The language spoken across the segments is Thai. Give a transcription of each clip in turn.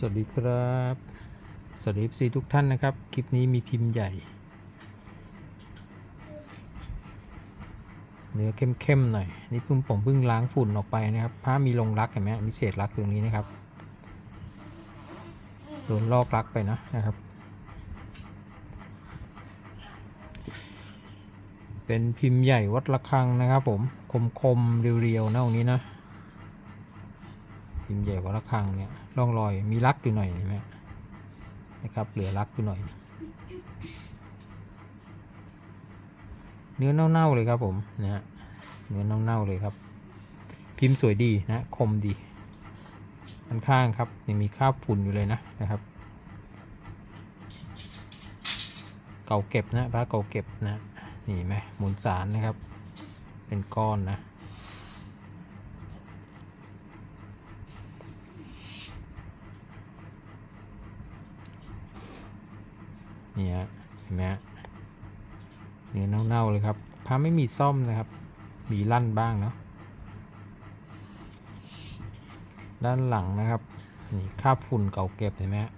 สวัสดีครับ สวัสดีซีทุกท่านนะครับ คลิปนี้มีพิมพ์ใหญ่ เนื้อเข้มๆหน่อย นี่เพิ่งผมเพิ่งล้างฝุ่นออกไปนะครับ ผ้ามีลงรักเห็นไหมมีเศษรักตรงนี้นะครับ โดนลอกรักไปนะนะครับ เป็นพิมพ์ใหญ่วัดระฆังนะครับผม คมๆเรียวๆนะตรงนี้นะ พิมพ์ใหญ่กว่าระฆังเนี่ยร่องรอยมีรักอยู่หน่อยนไหมนะครับเหลือรักอยู่หน่อย เนื้อเน่าๆเลยครับผมนะฮะเนื้อเน่าๆเลยครับ พิมพ์สวยดีนะคมดีด้านข้างครับยังมีคราบฝุ่นอยู่เลยนะนะครับ เก่าเก็บนะพระเก่าเก็บนะนี่ไหมหมุนสารนะครับ เป็นก้อนนะ นี่ฮะเห็นไหมฮะเนื้อเน่าๆเลยครับพระไม่มีซ่อมนะครับ มีลั่นบ้างเนาะด้านหลังนะครับนี่คราบฝุ่นเก่าเก็บเห็นไหมฮะ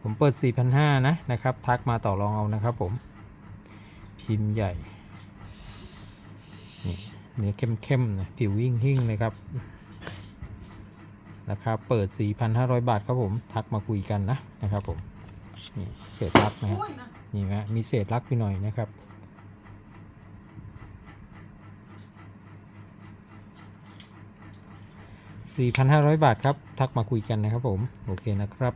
ผมเปิด 4,500 นะ นะครับ ทักมาต่อรองเอานะครับผม พิมพ์ใหญ่ นี่เนื้อเข้มๆนะผิววิ่งหิ่งเลยครับ นะครับเปิด 4,500 บาทครับผมทักมาคุยกันนะนะครับผมนี่เศษรักนะฮะนี่ฮะมีเศษรักไปหน่อยนะครับ4,500 บาทครับ ทักมาคุยกันนะครับผม โอเคนะครับ